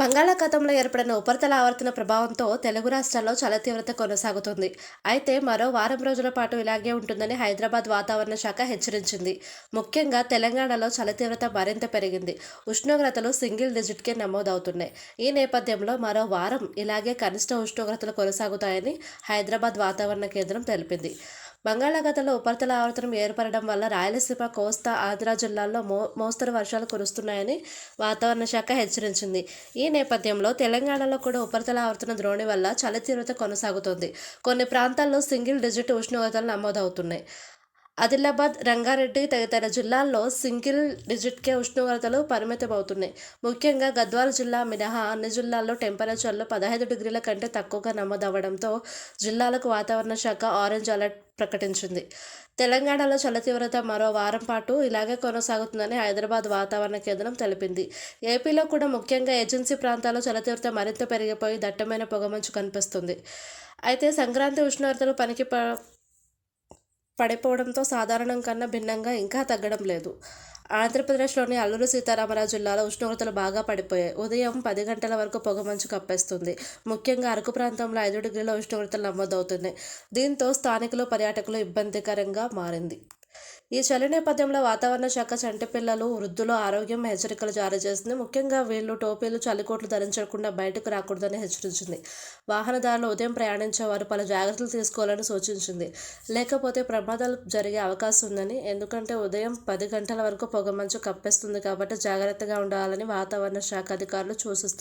బంగాళాఖాతంలో ఏర్పడిన ఉపరితల ఆవర్తన ప్రభావంతో తెలుగు రాష్ట్రాల్లో చల తీవ్రత కొనసాగుతుంది. అయితే మరో వారం రోజుల పాటు ఇలాగే ఉంటుందని హైదరాబాద్ వాతావరణ శాఖ హెచ్చరించింది. ముఖ్యంగా తెలంగాణలో చల తీవ్రత మరింత పెరిగింది. ఉష్ణోగ్రతలు సింగిల్ డిజిట్కే నమోదవుతున్నాయి. ఈ నేపథ్యంలో మరో వారం ఇలాగే కనిష్ట ఉష్ణోగ్రతలు కొనసాగుతాయని హైదరాబాద్ వాతావరణ కేంద్రం తెలిపింది. బంగాళాఖాతంలో ఉపరితల ఆవర్తనం ఏర్పడడం వల్ల రాయలసీమ కోస్తా ఆంధ్ర జిల్లాల్లో మో మోస్తరు వర్షాలు కురుస్తున్నాయని వాతావరణ శాఖ హెచ్చరించింది. ఈ నేపథ్యంలో తెలంగాణలో కూడా ఉపరితల ఆవర్తన ద్రోణి వల్ల చలి తీవ్రత కొనసాగుతోంది. కొన్ని ప్రాంతాల్లో సింగిల్ డిజిట్ ఉష్ణోగ్రతలు నమోదవుతున్నాయి. ఆదిలాబాద్ రంగారెడ్డి తదితర జిల్లాల్లో సింగిల్ డిజిట్కే ఉష్ణోగ్రతలు పరిమితమవుతున్నాయి. ముఖ్యంగా గద్వాల జిల్లా మినహా అన్ని జిల్లాల్లో టెంపరేచర్లు పదహైదు డిగ్రీల కంటే తక్కువగా నమోదవడంతో జిల్లాలకు వాతావరణ శాఖ ఆరెంజ్ అలర్ట్ ప్రకటించింది. తెలంగాణలో చలి తీవ్రత మరో వారం పాటు ఇలాగే కొనసాగుతుందని హైదరాబాద్ వాతావరణ కేంద్రం తెలిపింది. ఏపీలో కూడా ముఖ్యంగా ఏజెన్సీ ప్రాంతాల్లో చలి తీవ్రత మరింత పెరిగిపోయి దట్టమైన పొగమంచు కనిపిస్తుంది. అయితే సంక్రాంతి ఉష్ణోగ్రతలు పనికి పడిపోవడంతో సాధారణం కన్నా భిన్నంగా ఇంకా తగ్గడం లేదు. ఆంధ్రప్రదేశ్లోని అల్లూరు సీతారామరాజు జిల్లాలో ఉష్ణోగ్రతలు బాగా పడిపోయాయి. ఉదయం పది గంటల వరకు పొగమంచు కప్పేస్తుంది. ముఖ్యంగా అరకు ప్రాంతంలో ఐదు డిగ్రీల ఉష్ణోగ్రతలు నమోదవుతున్నాయి. దీంతో స్థానికులు పర్యాటకులు ఇబ్బందికరంగా మారింది. ఈ చలి నేపథ్యంలో వాతావరణ శాఖ చంటి పిల్లలు వృద్ధులు ఆరోగ్యం హెచ్చరికలు జారీ చేసింది. ముఖ్యంగా వీళ్ళు టోపీలు చలికోట్లు ధరించకుండా బయటకు రాకూడదని హెచ్చరించింది. వాహనదారులు ఉదయం ప్రయాణించే వారు పలు జాగ్రత్తలు తీసుకోవాలని సూచించింది. లేకపోతే ప్రమాదాలు జరిగే అవకాశం ఉందని ఎందుకంటే ఉదయం పది గంటల వరకు పొగమంచు కప్పేస్తుంది కాబట్టి జాగ్రత్తగా ఉండాలని వాతావరణ శాఖ అధికారులు సూచిస్తున్నారు.